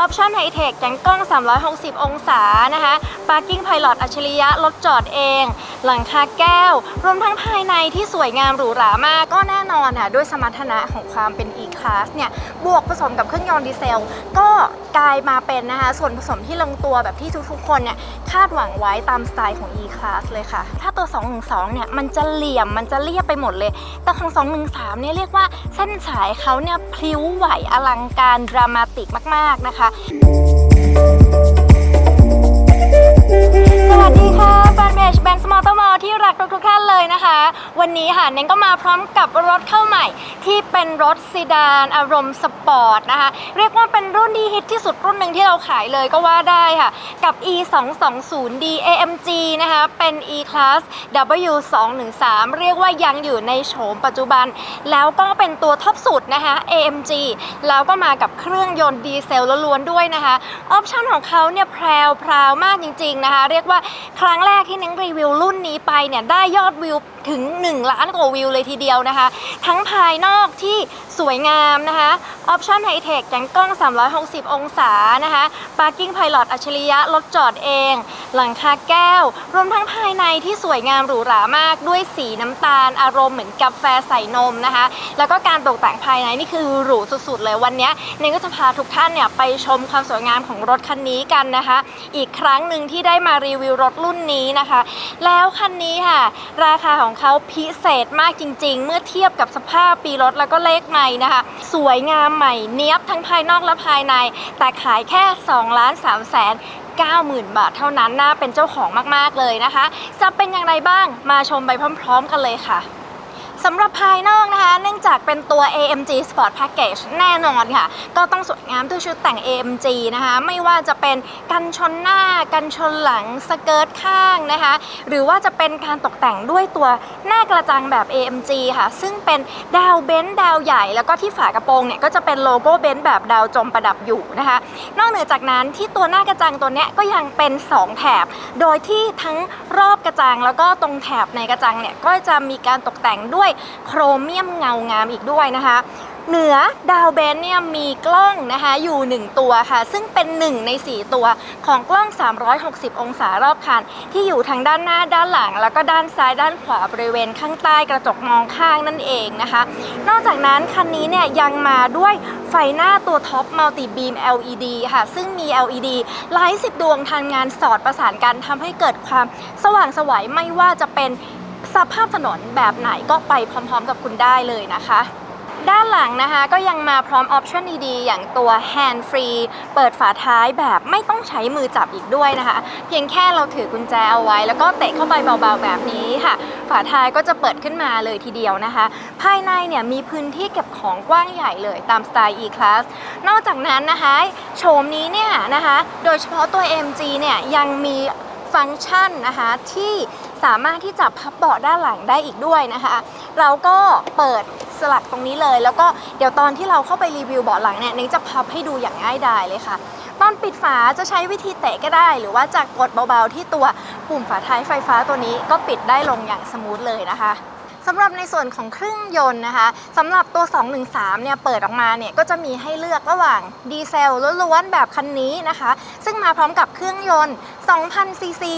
ออปชั่นไฮเทคแกงกล้อง 360 องศานะคะ Parking Pilot อัจฉริยะรถจอดเอง หลังคาแก้ว รวมทั้งภายในที่สวยงามหรูหรามาก ก็แน่นอนค่ะด้วยสมรรถนะของความเป็น E-Class เนี่ย บวกผสมกับเครื่องยนต์ดีเซล ก็กลายมาเป็นนะคะ ส่วนผสมที่ลงตัวแบบที่ทุกๆ คนเนี่ย คาดหวังไว้ตามสไตล์ของ E-Class เลยค่ะ ถ้าตัว 212 เนี่ย มันจะเหลี่ยมมันจะเรียบไปหมดเลย แต่ของ 213 เนี่ยเรียกว่าเส้นสายเขาเนี่ยพลิ้วไหวอลังการดรามาติกมากๆนะคะสวัสดีค่ะ แฟนเพจแบนสมอเตอร์มอลที่รักทุกๆท่านเลยนะคะ วันนี้ค่ะเน้นก็มาพร้อมกับรถเข้าใหม่ ที่เป็นรถซีดานอารมณ์สปอร์ตนะคะ เรียกว่าเป็นรุ่นที่ฮิตที่สุดรุ่นหนึ่งที่เราขายเลยก็ว่าได้ค่ะ กับ e 2 2 0 d amg นะคะ เป็น e class w 2 1 3เรียกว่ายังอยู่ในโฉมปัจจุบัน แล้วก็เป็นตัวท็อปสุดนะคะ amg แล้วก็มากับเครื่องยนต์ดีเซลล้วนๆด้วยนะคะออปชั่นของเขาเนี่ยแพรวพรวมากจริงๆนะคะ เรียกว่าครั้งแรกที่นังรีวิวรุ่นนี้ไปเนี่ยได้ยอดวิวถึง 1 ล้านกว่าวิวเลยทีเดียวนะคะ ทั้งภายนอกที่ สวยงามนะคะออปชั่นไฮเทคแกงกล้อง 360 องศานะคะ Parking Pilot อัจฉริยะรถจอดเอง หลังคาแก้ว รวมทั้งภายในที่สวยงามหรูหรามากด้วยสีน้ำตาล อารมณ์เหมือนกาแฟใส่นมนะคะ แล้วก็การตกแต่งภายในนี่คือหรูสุดๆเลยวันนี้เนยก็จะพาทุกท่านเนี่ยไปชมความสวยงามของรถคันนี้กันนะคะ อีกครั้งหนึ่งที่ได้มารีวิวรถรุ่นนี้นะคะ แล้วคันนี้ค่ะ ราคาของเขาพิเศษมากจริง ๆ เมื่อเทียบกับสภาพปีรถแล้วก็เลขใหม่นะคะ สวยงามใหม่เนี้ยบทั้งภายนอกและภายใน แต่ขายแค่2ล้าน3แสน90,000 บาทเท่านั้นน่าเป็นเจ้าของมาก ๆ เลยนะคะ จะเป็นอย่างไรบ้างมาชมไปพร้อม ๆ กันเลยค่ะ สำหรับภายนอกนะคะ เนื่องจากเป็นตัว AMG Sport Package แน่นอนค่ะ ก็ต้องสวยงามด้วยชุดแต่ง AMG นะคะ ไม่ว่าจะเป็นกันชนหน้า กันชนหลัง สเกิร์ตข้างนะคะ หรือว่าจะเป็นการตกแต่งด้วยตัวหน้ากระจังแบบ AMG ค่ะ ซึ่งเป็นดาวเบนซ์ดาวใหญ่ แล้วก็ที่ฝากระโปรงเนี่ยก็จะเป็นโลโก้เบนซ์แบบดาวจมประดับอยู่นะคะ นอกเหนือจากนั้นที่ตัวหน้ากระจังตัวเนี้ยก็ยังเป็น 2 แถบ โดยที่ทั้งรอบกระจังแล้วก็ตรงแถบในกระจังเนี่ยก็จะมีการตกแต่งด้วยโครเมียมเงางามอีกด้วยนะคะ เหนือดาวเบนเนี่ยมีกล้องนะคะอยู่ 1 ตัวค่ะ ซึ่งเป็น 1 ใน 4 ตัวของกล้อง 360 องศารอบคัน ที่อยู่ทางด้านหน้าด้านหลัง แล้วก็ด้านซ้ายด้านขวาบริเวณข้างใต้กระจกมองข้างนั่นเองนะคะ นอกจากนั้นคันนี้เนี่ยยังมาด้วยไฟหน้าตัวท็อปมัลติบีม LED ค่ะ ซึ่งมี LED หลายสิบดวงทำงานสอดประสานกันทำให้เกิดความสว่างสวยไม่ว่าจะเป็น สภาพถนนแบบไหนก็ไปพร้อมๆกับคุณได้เลยนะคะ ด้านหลังนะคะก็ยังมาพร้อมออปชั่นดีๆ อย่างตัว Hand Free เปิดฝาท้ายแบบไม่ต้องใช้มือจับอีกด้วยนะคะ เพียงแค่เราถือกุญแจเอาไว้ แล้วก็เตะเข้าไปเบาๆแบบนี้ค่ะ ฝาท้ายก็จะเปิดขึ้นมาเลยทีเดียวนะคะ ภายในเนี่ยมีพื้นที่เก็บของกว้างใหญ่เลยตามสไตล์ E-Class นอกจากนั้นนะคะโฉมนี้เนี่ยนะคะ โดยเฉพาะตัว MG เนี่ยยังมีฟังก์ชันนะคะที่ สามารถที่จะพับเบาะด้านหลังได้อีกด้วยนะคะ เราก็เปิดสลักตรงนี้เลย แล้วก็เดี๋ยวตอนที่เราเข้าไปรีวิวเบาะหลังเนี่ยนิ้งจะพับให้ดูอย่างง่ายดายเลยค่ะ ตอนปิดฝาจะใช้วิธีเตะก็ได้ หรือว่าจะกดเบาๆที่ตัวปุ่มฝาท้ายไฟฟ้าตัวนี้ก็ปิดได้ลงอย่างสมูทเลยนะคะ สำหรับในส่วนของเครื่องยนต์นะคะสำหรับตัว 213 เนี่ยเปิดออกมาเนี่ยก็จะมีให้เลือกระหว่างดีเซลล้วนๆแบบคันนี้นะคะ ซึ่งมาพร้อมกับเครื่องยนต์2,000ซีซี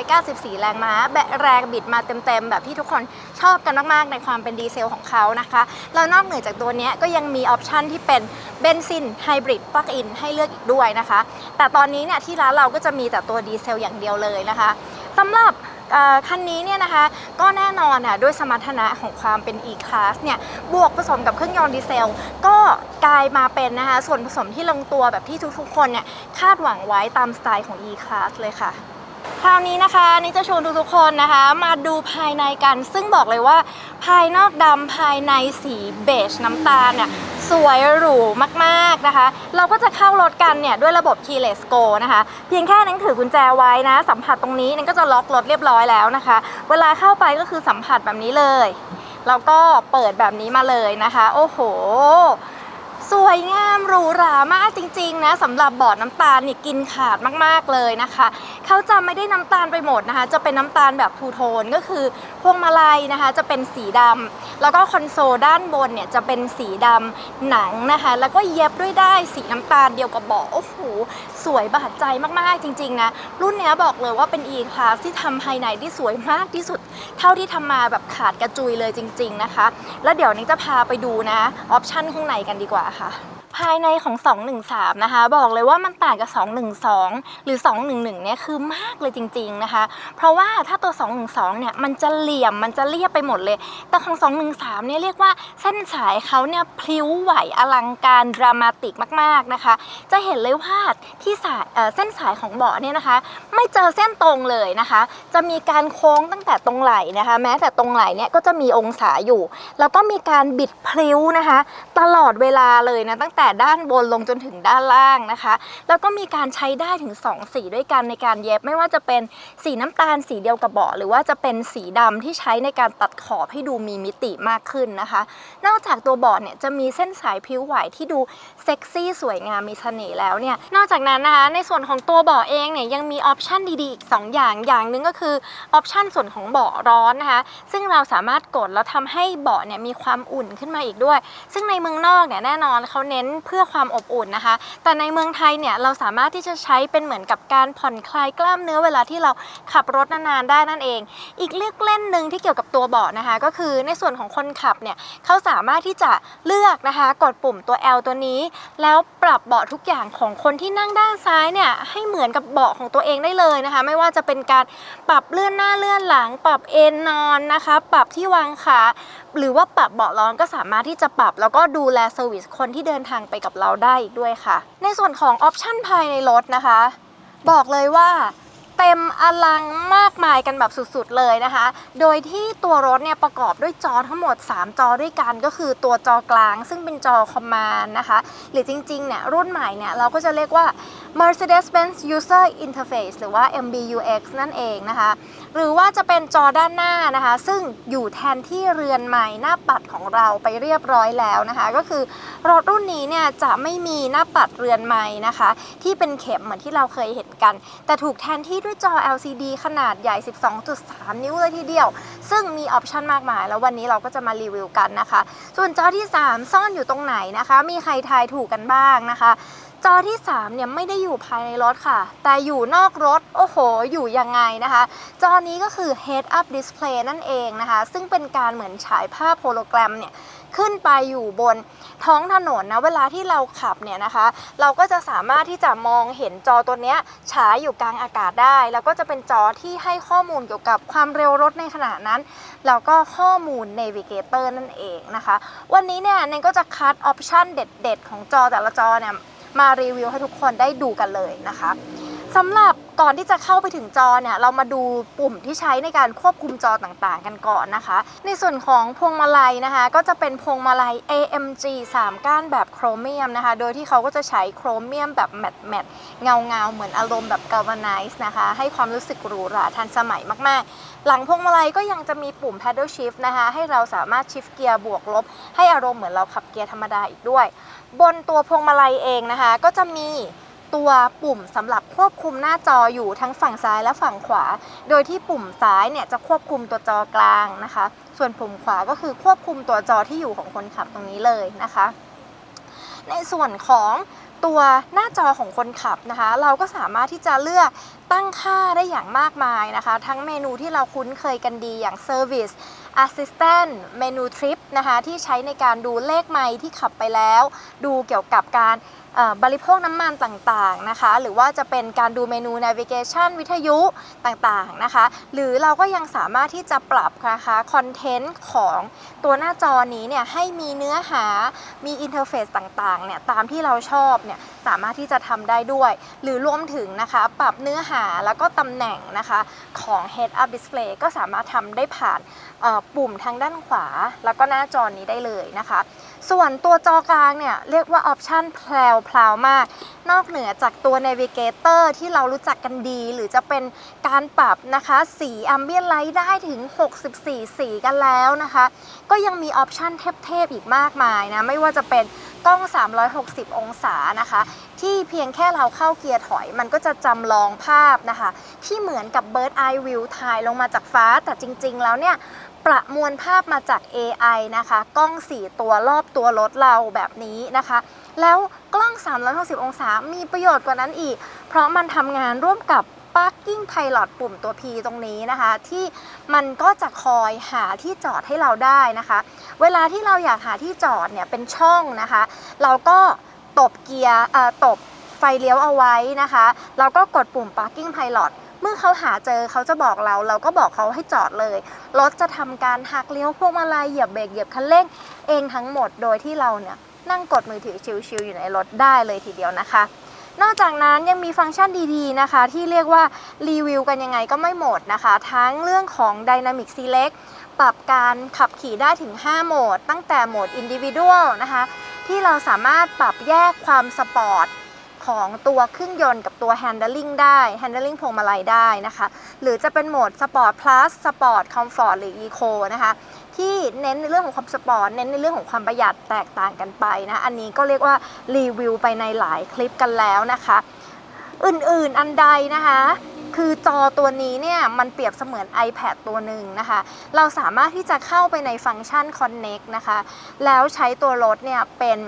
194 แรงม้าแบะแรงบิดมาเต็มๆ แบบที่ทุกคนชอบกันมากๆ ในความเป็นดีเซลของเขานะคะแล้วนอกเหนือจากตัวนี้ก็ยังมีออปชันที่เป็นเบนซินไฮบริดปลั๊กอินให้เลือกอีกด้วยนะคะ แต่ตอนนี้เนี่ยที่ร้านเราก็จะมีแต่ตัวดีเซลอย่างเดียวเลยนะคะสำหรับ คันนี้เนี่ยนะคะก็แน่นอนค่ะด้วยสมรรถนะของความเป็น E-Class เนี่ยบวกผสมกับเครื่องยนต์ดีเซล ก็กลายมาเป็นนะคะส่วนผสมที่ลงตัวแบบที่ทุกๆ คนเนี่ยคาดหวังไว้ตามสไตล์ของ E-Class เลยค่ะคราวนี้นะคะนี่จะชวนทุกๆคนนะคะ มาดูภายในกัน ซึ่งบอกเลยว่า ภายนอกดำภายในสีเบจน้ำตาลเนี่ย สวยหรูมากๆนะคะ เราก็จะเข้ารถกันเนี่ยด้วยระบบ keyless go นะคะ เพียงแค่นั้นถือกุญแจไว้นะ สัมผัสตรงนี้นั่นก็จะล็อกรถเรียบร้อยแล้วนะคะ เวลาเข้าไปก็คือสัมผัสแบบนี้เลย แล้วก็เปิดแบบนี้มาเลยนะคะ โอ้โห สวยงามหรูหรามากจริงๆนะสำหรับบาะน้ำตาลนี่กินขาดมากๆเลยนะคะ เขาจะไม่ได้น้ำตาลไปหมดนะคะ จะเป็นน้ำตาลแบบทูโทนก็คือพวงมาลัยนะคะ จะเป็นสีดำแล้วก็คอนโซลด้านบนเนี่ยจะเป็นสีดำหนังนะคะ แล้วก็เย็บด้วยได้ายสีน้ำตาลเดียวกับเบาะโอ้โหสวยบาดใจมากๆจริงๆนะรุ่นนี้บอกเลยว่าเป็น E-Class ที่ทำภายในที่สวยมากที่สุด เท่าที่ทำมาแบบขาดกระจุยเลยจริง ๆนะคะ แล้วเดี๋ยวนิ้จะพาไปดูนะออปชั่นข้างในกันดีกว่าค่ะあ。 ภายในของ 213 นะคะ บอกเลยว่ามันต่างกับ 212 หรือ 211 เนี่ยคือมากเลยจริง ๆนะคะ เพราะว่าถ้าตัว 212 เนี่ยมันจะเหลี่ยมมันจะเรียบไปหมดเลย แต่ของ 213 เนี่ยเรียกว่าเส้นสายเขาเนี่ยพลิ้วไหวอลังการดรามาติกมากๆนะคะ จะเห็นเลยว่าที่สายเเส้นสายของเบาะเนี่ยนะคะ ไม่เจอเส้นตรงเลยนะคะ จะมีการโค้งตั้งแต่ตรงไหล่นะคะ แม้แต่ตรงไหล่เนี่ยก็จะมีองศาอยู่ แล้วก็มีการบิดพลิ้วนะคะ ตลอดเวลาเลยนะตั้งแต่แต่ด้านบนลงจนถึงด้านล่างนะคะ แล้วก็มีการใช้ได้ถึง 2 สีด้วยกันในการเย็บ ไม่ว่าจะเป็นสีน้ำตาลสีเดียวกับเบาะหรือว่าจะเป็นสีดำที่ใช้ในการตัดขอบให้ดูมีมิติมากขึ้นนะคะ นอกจากตัวเบาะเนี่ยจะมีเส้นสายพริ้วไหวที่ดูเซ็กซี่สวยงามมีเสน่ห์แล้วเนี่ยนอกจากนั้นนะคะในส่วนของตัวเบาะเองเนี่ยยังมีออปชันดีๆอีก 2 อย่างอย่างหนึ่งก็คือออปชันส่วนของเบาะร้อนนะคะ ซึ่งเราสามารถกดแล้วทำให้เบาะเนี่ยมีความอุ่นขึ้นมาอีกด้วย ซึ่งในเมืองนอกเนี่ยแน่นอนเขาเน้นเพื่อความอบอุ่นนะคะ แต่ในเมืองไทยเนี่ยเราสามารถที่จะใช้เป็นเหมือนกับการผ่อนคลายกล้ามเนื้อเวลาที่เราขับรถนานๆได้นั่นเอง อีกเลือกเล่นหนึ่งที่เกี่ยวกับตัวเบาะนะคะ ก็คือในส่วนของคนขับเนี่ยเขาสามารถที่จะเลือกนะคะ กดปุ่มตัว L ตัวนี้ แล้วปรับเบาะทุกอย่างของคนที่นั่งด้านซ้ายเนี่ยให้เหมือนกับเบาะของตัวเองได้เลยนะคะ ไม่ว่าจะเป็นการปรับเลื่อนหน้าเลื่อนหลัง ปรับเอนนอนนะคะ ปรับที่วางขาหรือว่าปรับเบาะร้อนก็สามารถที่จะปรับแล้วก็ดูแลเซอร์วิสคนที่เดินทางงไปกับเราได้อีกด้วยค่ะ ในส่วนของออปชันภายในรถนะคะ บอกเลยว่าเต็มอลังมากมายกันแบบสุดๆเลยนะคะ โดยที่ตัวรถเนี่ยประกอบด้วยจอทั้งหมด 3 จอด้วยกันก็คือตัวจอกลาง ซึ่งเป็นจอคอมมานด์นะคะ หรือจริงๆเนี่ยรุ่นใหม่เนี่ยเราก็จะเรียกว่า Mercedes-Benz User Interface หรือว่า MBUX นั่นเองนะคะ หรือว่าจะเป็นจอด้านหน้านะคะ ซึ่งอยู่แทนที่เรือนใหม่หน้าปัดของเราไปเรียบร้อยแล้วนะคะ ก็คือรถรุ่นนี้เนี่ยจะไม่มีหน้าปัดเรือนใหม่นะคะ ที่เป็นเข็มเหมือนที่เราเคยเห็นกัน แต่ถูกแทนที่ด้วยจอ LCD ขนาดใหญ่ 12.3 นิ้วเลยทีเดียว ซึ่งมีออปชันมากมาย แล้ววันนี้เราก็จะมารีวิวกันนะคะ ส่วนจอที่ 3 ซ่อนอยู่ตรงไหนนะคะ มีใครทายถูกกันบ้างนะคะ จอที่ 3 เนี่ยไม่ได้อยู่ภายในรถค่ะ แต่อยู่นอกรถ โอ้โห อยู่ยังไงนะคะ จอนี้ก็คือ Head Up Display นั่นเองนะคะ ซึ่งเป็นการเหมือนฉายภาพโฮโลแกรมเนี่ยขึ้นไปอยู่บนท้องถนนนะ เวลาที่เราขับเนี่ยนะคะ เราก็จะสามารถที่จะมองเห็นจอตัวเนี้ยฉายอยู่กลางอากาศได้ แล้วก็จะเป็นจอที่ให้ข้อมูลเกี่ยวกับความเร็วรถในขณะนั้น แล้วก็ข้อมูล Navigator นั่นเองนะคะ วันนี้เนี่ยเนก็จะคัดออปชันเด็ด ๆ ของจอแต่ละจอเนี่ย มารีวิวให้ทุกคนได้ดูกันเลยนะคะ สำหรับก่อนที่จะเข้าไปถึงจอเนี่ยเรามาดูปุ่มที่ใช้ในการควบคุมจอต่างๆ กันก่อนนะคะ ในส่วนของพวงมาลัยนะคะ ก็จะเป็นพวงมาลัย AMG 3 ก้านแบบโครเมียมนะคะ โดยที่เขาก็จะใช้โครเมียมแบบแมตต์แมตเงาเงาเหมือนอารมณ์แบบ galvanize นะคะ ให้ความรู้สึกหรูหราทันสมัยมากๆ หลังพวงมาลัยก็ยังจะมีปุ่ม paddle shift นะคะ ให้เราสามารถ shift เกียร์บวกลบ ให้อารมณ์เหมือนเราขับเกียร์ธรรมดาอีกด้วย บนตัวพวงมาลัยเองนะคะ ก็จะมี ตัวปุ่มสำหรับควบคุมหน้าจออยู่ทั้งฝั่งซ้ายและฝั่งขวา โดยที่ปุ่มซ้ายเนี่ยจะควบคุมตัวจอกลางนะคะ ส่วนปุ่มขวาก็คือควบคุมตัวจอที่อยู่ของคนขับตรงนี้เลยนะคะ ในส่วนของตัวหน้าจอของคนขับนะคะ เราก็สามารถที่จะเลือก ตั้งค่าได้อย่างมากมายนะคะ ทั้งเมนูที่เราคุ้นเคยกันดีอย่าง Service Assistant เมนู Trip นะคะที่ใช้ในการดูเลขไมล์ที่ขับไปแล้ว ดูเกี่ยวกับการบริโภคน้ำมันต่างๆนะคะ หรือว่าจะเป็นการดูเมนู navigation วิทยุต่างๆนะคะ หรือเราก็ยังสามารถที่จะปรับนะคะคอนเทนต์ของตัวหน้าจอนี้เนี่ยให้มีเนื้อหามีอินเทอร์เฟซต่างๆเนี่ยตามที่เราชอบเนี่ยสามารถที่จะทำได้ด้วย หรือรวมถึงนะคะปรับเนื้อหาแล้วก็ตำแหน่งนะคะของ Head Up Display ก็สามารถทำได้ผ่านปุ่มทางด้านขวา แล้วก็หน้าจอนี้ได้เลยนะคะ ส่วนตัวจอกลางเนี่ยเรียกว่าออปชันแพลวพลาวมาก นอกเหนือจากตัว Navigator ที่เรารู้จักกันดี หรือจะเป็นการปรับนะคะสี Ambient Light ได้ถึง 64 สีกันแล้วนะคะ ก็ยังมีออปชันเทพๆอีกมากมายนะ ไม่ว่าจะเป็น กล้อง 360 องศานะคะ ที่เพียงแค่เราเข้าเกียร์ถอย มันก็จะจำลองภาพนะคะ ที่เหมือนกับ Bird Eye View ถ่ายลงมาจากฟ้า แต่จริง ๆ แล้วเนี่ยประมวลภาพมาจาก AI นะคะ กล้อง 4 ตัวรอบตัวรถเราแบบนี้นะคะ แล้วกล้อง 360 องศา มีประโยชน์กว่านั้นอีก เพราะมันทำงานร่วมกับ Parking Pilot ปุ่มตัว P ตรงนี้นะคะ ที่มันก็จะคอยหาที่จอดให้เราได้นะคะ เวลาที่เราอยากหาที่จอดเนี่ยเป็นช่องนะคะ เราก็ตบเกียร์ตบไฟเลี้ยวเอาไว้นะคะเราก็กดปุ่ม Parking Pilot เมื่อเขาหาเจอเขาจะบอกเราเราก็บอกเขาให้จอดเลย รถจะทำการหักเลี้ยวพวงมาลัยเหยียบเบรกเหยียบคันเร่งเองทั้งหมดโดยที่เราเนี่ยนั่งกดมือถือชิวๆอยู่ในรถได้เลยทีเดียวนะคะ นอกจากนั้นยังมีฟังก์ชันดีๆนะคะ ที่เรียกว่ารีวิวกันยังไงก็ไม่หมดนะคะ ทั้งเรื่องของ Dynamic Select ปรับการขับขี่ได้ถึง 5 โหมด ตั้งแต่โหมด Individual นะคะ ที่เราสามารถปรับแยกความสปอร์ต ของตัวเครื่องยนต์กับตัว Handling ได้ Handling พวงมาลัยได้นะคะ หรือจะเป็นโหมด Sport Plus Sport Comfort หรือ Eco นะคะที่เน้นในเรื่องของความสปอร์ตเน้นในเรื่องของความประหยัดแตกต่างกันไปนะ อันนี้ก็เรียกว่ารีวิวไปในหลายคลิปกันแล้วนะคะ อื่นๆอันใดนะคะคือจอตัวนี้เนี่ยมันเปรียบเสมือน iPad ตัวหนึ่งนะคะ เราสามารถที่จะเข้าไปในฟังก์ชัน Connect นะคะ แล้วใช้ตัวรถเนี่ยเป็น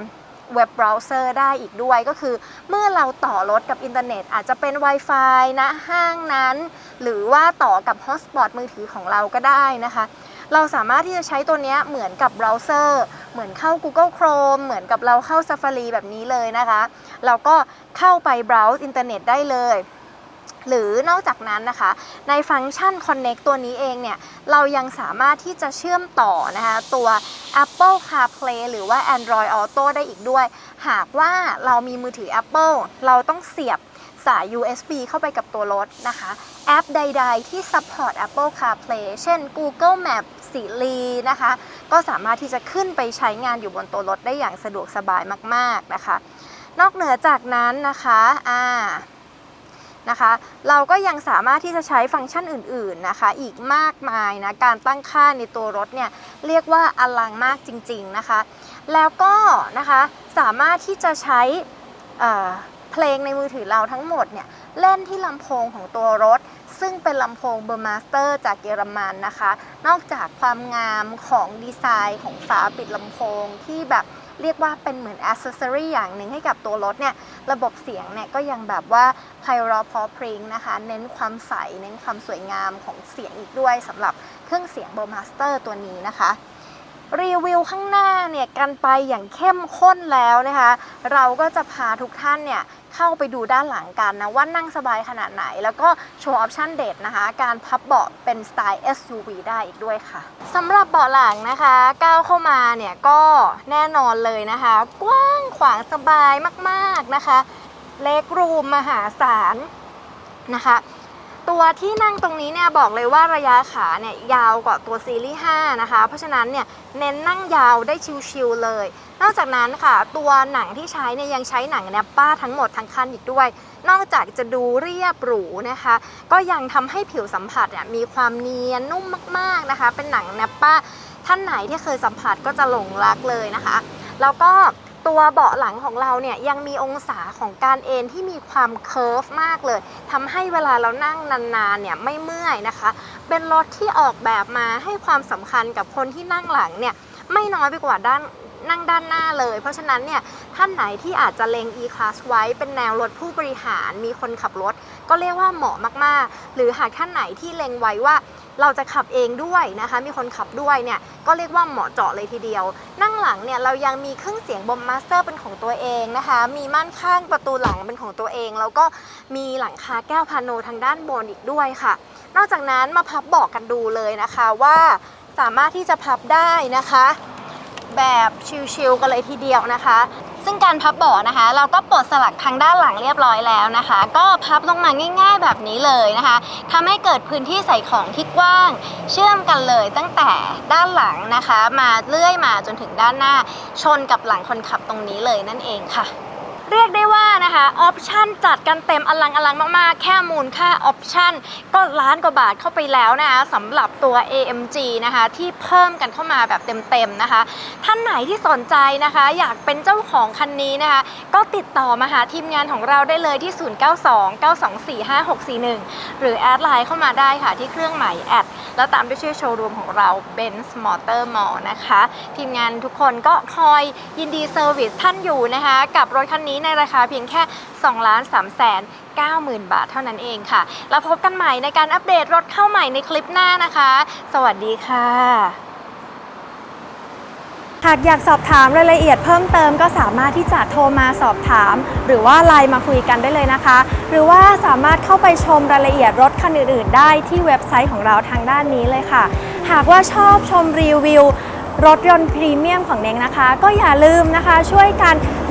เว็บเบราว์เซอร์ได้อีกด้วยก็คือ เมื่อเราต่อรถกับอินเทอร์เน็ต อาจจะเป็น Wi-Fi นะห้างนั้น หรือว่าต่อกับฮอสปอตมือถือของเราก็ได้นะคะ เราสามารถที่จะใช้ตัวเนี้ยเหมือนกับเบราว์เซอร์เหมือนเข้า Google Chrome เหมือนกับเราเข้า Safari แบบนี้เลยนะคะ เราก็เข้าไปเบราว์อินเทอร์เน็ตได้เลย หรือนอกจากนั้นนะคะ ในฟังก์ชัน Connect ตัวนี้เองเนี่ย เรายังสามารถที่จะเชื่อมต่อนะคะตัว Apple CarPlay หรือว่า Android Auto ได้อีกด้วย หากว่าเรามีมือถือ Apple เราต้องเสียบสาย USB เข้าไปกับตัวรถนะคะ แอปใด ๆ ที่ support Apple CarPlay เช่น Google Map Siri นะคะ ก็สามารถที่จะขึ้นไปใช้งานอยู่บนตัวรถได้อย่างสะดวกสบายมาก ๆ นะคะ นอกเหนือจากนั้นนะคะ อ่า นะคะ เราก็ยังสามารถที่จะใช้ฟังก์ชันอื่นๆนะคะ อีกมากมายนะ การตั้งค่าในตัวรถเนี่ยเรียกว่าอลังมากจริงๆนะคะ แล้วก็นะคะสามารถที่จะใช้เเพลงในมือถือเราทั้งหมดเนี่ยเล่นที่ลำโพงของตัวรถ ซึ่งเป็นลำโพงเบอร์มาสเตอร์จากเยอรมันนะคะ นอกจากความงามของดีไซน์ของฝาปิดลำโพงที่แบบ เรียกว่าเป็นเหมือนอ c เซ s ซอรีอย่างหนึ่งให้กับตัวรถเนี่ยระบบเสียงเนี่ยก็ยังแบบว่าไพเราะเพราะพริ้งนะคะ เน้นความใส เน้นความสวยงามของเสียงอีกด้วยสำหรับเครื่องเสียงโบมาสเตอร์ตัวนี้นะคะ รีวิวข้างหน้าเนี่ยกันไปอย่างเข้มข้นแล้วนะคะ เราก็จะพาทุกท่านเนี่ยเข้าไปดูด้านหลังกันนะว่านั่งสบายขนาดไหน แล้วก็โชว์ออปชันเด็ดนะคะ การพับเบาะเป็นสไตล์ SUV ได้อีกด้วยค่ะสำหรับเบาะหลังนะคะก้าวเข้ามาเนี่ยก็แน่นอนเลยนะคะ กว้างขวางสบายมากๆนะคะ เล็กรูมมหาศาลนะคะ ตัวที่นั่งตรงนี้เนี่ยบอกเลยว่าระยะขาเนี่ยยาวกว่าตัวซีรีส์5นะคะ เพราะฉะนั้นเนี่ยเน้นนั่งยาวได้ชิวๆเลย นอกจากนั้นค่ะตัวหนังที่ใช้เนี่ยยังใช้หนังแนปป้าทั้งหมดทั้งคันอีกด้วย นอกจากจะดูเรียบหรูนะคะ ก็ยังทำให้ผิวสัมผัสเนี่ยมีความเนียนนุ่มมากๆนะคะ เป็นหนังแนปป้าท่านไหนที่เคยสัมผัสก็จะหลงรักเลยนะคะ แล้วก็ ตัวเบาะหลังของเราเนี่ยยังมีองศาของการเอนที่มีความเคิร์ฟมากเลยทำให้เวลาเรานั่งนานๆเนี่ยไม่เมื่อยนะคะ เป็นรถที่ออกแบบมาให้ความสำคัญกับคนที่นั่งหลังเนี่ยไม่น้อยไปกว่าด้านนั่งด้านหน้าเลย เพราะฉะนั้นเนี่ยท่านไหนที่อาจจะเลง E-Class ไว้เป็นแนวรถผู้บริหารมีคนขับรถ ก็เรียกว่าเหมาะมากๆ หรือหากท่านไหนที่เลงไว้ว่า เราจะขับเองด้วยนะคะ มีคนขับด้วยเนี่ยก็เรียกว่าเหมาะเจาะเลยทีเดียว นั่งหลังเนี่ยเรายังมีเครื่องเสียงบอมมาสเตอร์เป็นของตัวเองนะคะ มีม่านข้างประตูหลังเป็นของตัวเอง แล้วก็มีหลังคาแก้วพาโนทางด้านบนอีกด้วยค่ะ นอกจากนั้นมาพับเบาะกันดูเลยนะคะว่าสามารถที่จะพับได้นะคะ แบบชิลๆกันเลยทีเดียวนะคะ ซึ่งการพับเบาะนะคะ เราก็ปลดสลักทางด้านหลังเรียบร้อยแล้วนะคะ ก็พับลงมาง่าย ๆ แบบนี้เลยนะคะทำให้เกิดพื้นที่ใส่ของที่กว้าง เชื่อมกันเลยตั้งแต่ด้านหลังนะคะ มาเลื่อยมาจนถึงด้านหน้าชนกับหลังคนขับตรงนี้เลยนั่นเองค่ะ เรียกได้ว่านะคะออปชันจัดกันเต็มอลังอลังมากๆ แค่มูลค่าออปชันก็ล้านกว่าบาทเข้าไปแล้วนะคะสำหรับตัว AMG นะคะที่เพิ่มกันเข้ามาแบบเต็มๆนะคะ ท่านไหนที่สนใจนะคะ อยากเป็นเจ้าของคันนี้นะคะ ก็ติดต่อมาหาทีมงานของเราได้เลยที่ 0929245641 หรือแอดไลน์เข้ามาได้ค่ะที่เครื่องหมายแอดแล้วตามด้วยชื่อโชว์รูมของเรา Benz Motor Mall นะคะ ทีมงานทุกคนก็คอยยินดีเซอร์วิสท่านอยู่นะคะ กับรถคันนี้นี้ในราคาเพียงแค่2ล้าน3แสน90,000 บาทเท่านั้นเองค่ะ แล้วพบกันใหม่ในการอัปเดตรถเข้าใหม่ในคลิปหน้านะคะ สวัสดีค่ะ หากอยากสอบถามรายละเอียดเพิ่มเติมก็สามารถที่จะโทรมาสอบถาม หรือว่าไลน์มาคุยกันได้เลยนะคะ หรือว่าสามารถเข้าไปชมรายละเอียดรถคันอื่นๆ ได้ที่เว็บไซต์ของเราทางด้านนี้เลยค่ะ หากว่าชอบชมรีวิวรถยนต์พรีเมียมของเน้งนะคะ ก็อย่าลืมนะคะช่วยกัน